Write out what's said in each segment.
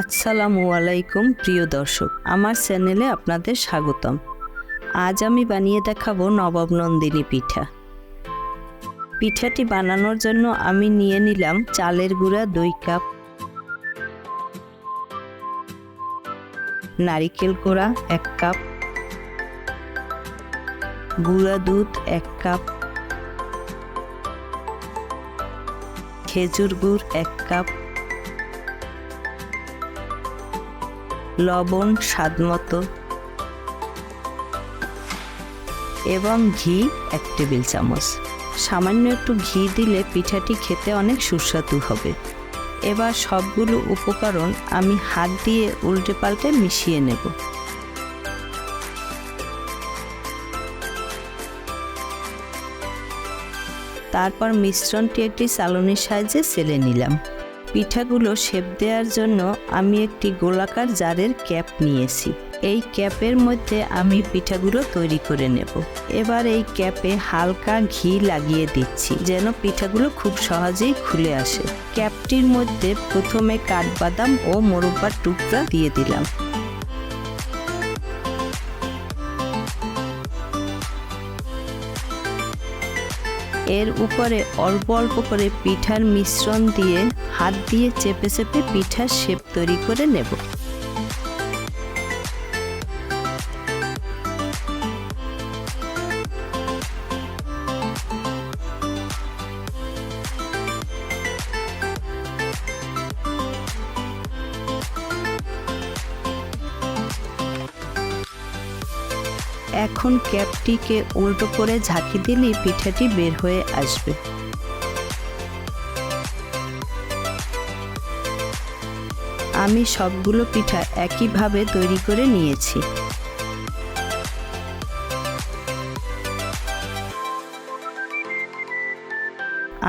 আসসালামু আলাইকুম, প্রিয় দর্শক। আমার চ্যানেলে আপনাদের স্বাগতম। আজ আমি বানিয়ে দেখাবো নবাব নন্দিনী পিঠা। পিঠাটি বানানোর জন্য আমি নিয়ে নিলাম চালের গুঁড়া দুই কাপ, নারিকেল কোড়া এক কাপ, গুঁড়া দুধ এক কাপ, খেজুর গুড় এক কাপ লবণ স্বাদমতো এবং ঘি, এক টেবিল চামচ। সামান্য একটু ঘি দিলে পিঠাটি খেতে অনেক সুস্বাদু হবে। এবার সবগুলো উপকরণ আমি হাত দিয়ে উল্টে পাল্টে মিশিয়ে নেব। তারপর মিশ্রণটি একটি চালনির সাহায্যে সেলে নিলাম। পিঠাগুলো শেপ দেওয়ার জন্য আমি একটি গোলাকার জারের ক্যাপ নিয়েছি। এই ক্যাপের মধ্যে আমি পিঠাগুলো তৈরি করে নেব। এবার এই ক্যাপে হালকা ঘি লাগিয়ে দিচ্ছি, যেন পিঠাগুলো খুব সহজেই খুলে আসে। ক্যাপটির মধ্যে প্রথমে কাঠবাদাম ও মোরব্বার টুকরা দিয়ে দিলাম। এর উপরে অল্প অল্প করে পিঠার মিশ্রণ দিয়ে হাত দিয়ে চেপে চেপে পিঠার শেপ তৈরি করে নেব। এখন ক্যাপটিকে উল্টো করে ঝাঁকি দিলেই পিঠাটি বের হয়ে আসবে। আমি সবগুলো পিঠা একইভাবে তৈরি করে নিয়েছি।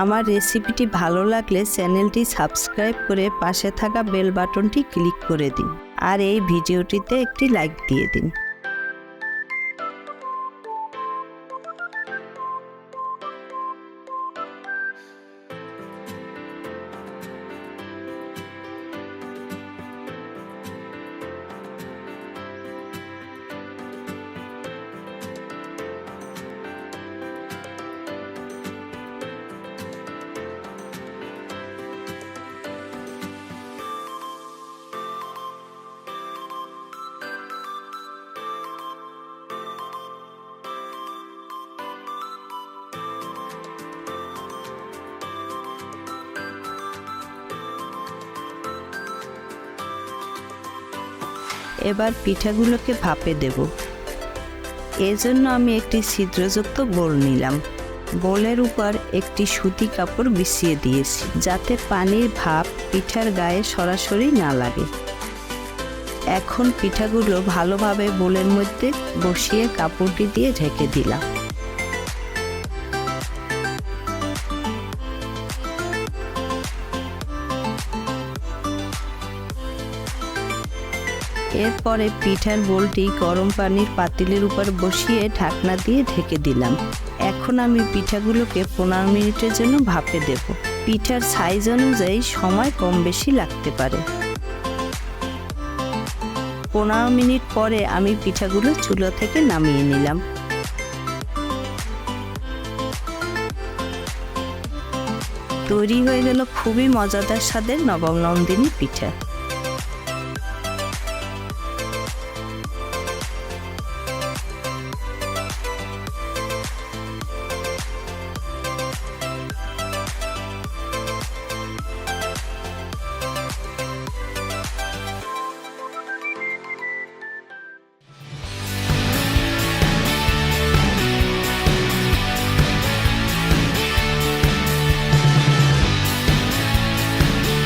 আমার রেসিপিটি ভালো লাগলে চ্যানেলটি সাবস্ক্রাইব করে পাশে থাকা বেল বাটনটি ক্লিক করে দিন। আর এই ভিডিওটিতে একটি লাইক দিয়ে দিন। এবার পিঠাগুলোকে ভাপে দেব। এজন্য আমি একটি ছিদ্রযুক্ত বোল নিলাম। বোলের উপর একটি সুতি কাপড় বিছিয়ে দিয়েছি, যাতে পানির ভাপ পিঠার গায়ে সরাসরি না লাগে। এখন পিঠাগুলো ভালোভাবে বোলের মধ্যে বসিয়ে কাপড়টি দিয়ে ঢেকে দিলাম। এরপরে পিঠার বোলটি গরম পানির পাতিলের উপর বসিয়ে ঢাকনা দিয়ে ঢেকে দিলাম। এখন আমি পিঠাগুলোকে পনেরো মিনিটের জন্য ভাপে দেব। পিঠার সাইজ অনুযায়ী সময় কম বেশি লাগতে পারে। পনেরো মিনিট পরে আমি পিঠাগুলো চুলো থেকে নামিয়ে নিলাম। তৈরি হয়ে গেল খুবই মজাদার স্বাদের নবম নন্দিনী পিঠা।